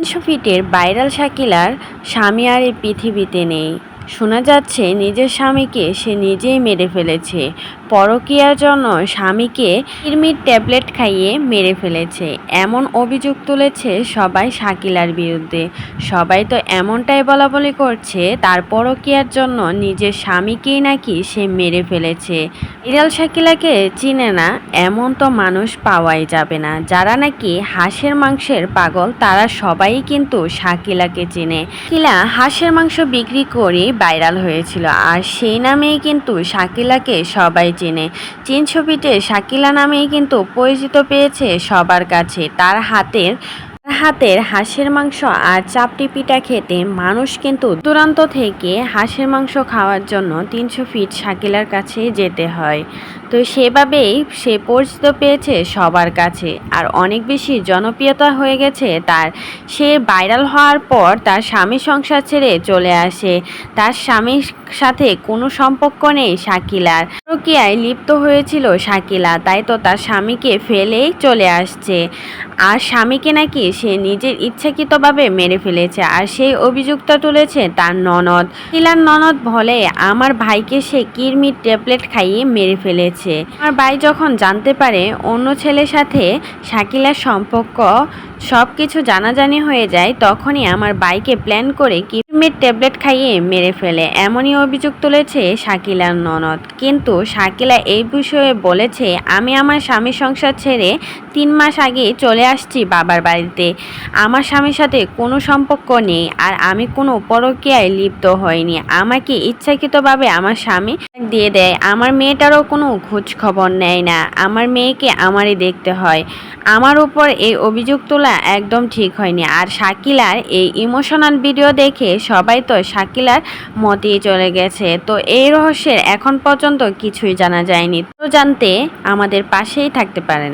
তিনশো ভাইরাল শাকিলার স্বামী আর এই পৃথিবীতে নেই। শোনা যাচ্ছে নিজের স্বামীকে সে নিজেই মেরে ফেলেছে। পরকীয়ার জন্য স্বামীকে কিরমির ট্যাবলেট খাইয়ে মেরে ফেলেছে। এমন অভিযোগ তুলেছে সবাই শাকিলার বিরুদ্ধে। সবাই তো এমনটাই বলা বলি করছে, তার পরকীয়ার জন্য নিজের স্বামীকেই নাকি সে মেরে ফেলেছে। ইরাল শাকিলাকে চিনে না, এমন তো মানুষ পাওয়াই যাবে না। যারা নাকি হাঁসের মাংসের পাগল, তারা সবাই কিন্তু শাকিলাকে চিনে। শাকিলা হাঁসের মাংস বিক্রি করে ভাইরাল হয়েছিল। আর সেই নামেই কিন্তু শাকিলাকে সবাই চেনে। চীন ছবিতে শাকিলা নামেই কিন্তু পরিচিত পেয়েছে সবার কাছে। তার হাতের তার হাতের হাঁসের মাংস আর চাপটি পিঠা খেতে মানুষ কিন্তু দূরান্ত থেকে হাঁসের মাংস খাওয়ার জন্য তিনশো ফিট শাকিলার কাছে যেতে হয়। তো সেভাবেই সে পরিচিত পেয়েছে সবার কাছে আর অনেক বেশি জনপ্রিয়তা হয়ে গেছে তার। সে ভাইরাল হওয়ার পর তার স্বামী সংসার ছেড়ে চলে আসে। তার স্বামীর সাথে কোনো সম্পর্ক নেই শাকিলার। প্রক্রিয়ায় লিপ্ত হয়েছিল শাকিলা, তাই তো তার স্বামীকে ফেলেই চলে আসছে। আর স্বামীকে নাকি সে নিজের ইচ্ছাকৃতভাবে মেরে ফেলেছে আর সেই অভিযুক্ত তুলেছে তার ননদ। শিলার ননদ বলে, আমার ভাইকে সে কিরমির ট্যাবলেট খাইয়ে মেরে ফেলেছে। আমার ভাই যখন জানতে পারে অন্য ছেলের সাথে শাকিলার সম্পর্ক সব কিছু জানাজানি হয়ে যায়, তখনই আমার বাইকে প্ল্যান করে কিরমির ট্যাবলেট খাইয়ে মেরে ফেলে, এমনই অভিযোগ তুলেছে শাকিলার ননদ। কিন্তু শাকিলা এই বিষয়ে বলেছে, আমি আমার স্বামী সংসার ছেড়ে তিন মাস আগে চলে আসছি বাবার বাড়িতে। আমার স্বামীর সাথে কোনো সম্পর্ক নেই আর আমি কোনো পরকীয়ায় লিপ্ত হয়নি আমাকে ইচ্ছাকৃতভাবে আমার স্বামী দিয়ে দেয়। আমার মেয়েটারও কোনো খোঁজ খবর নেয় না। আমার মেয়েকে আমারই দেখতে হয়। আমার উপর এই অভিযোগ তোলা একদম ঠিক হয়নি। আর শাকিলার এই ইমোশনাল ভিডিও দেখে সবাই তো শাকিলার মতেই চলে গেছে। তো এই রহস্যের এখন পর্যন্ত কিছুই জানা যায়নি। তো জানতে আমাদের পাশেই থাকতে পারেন।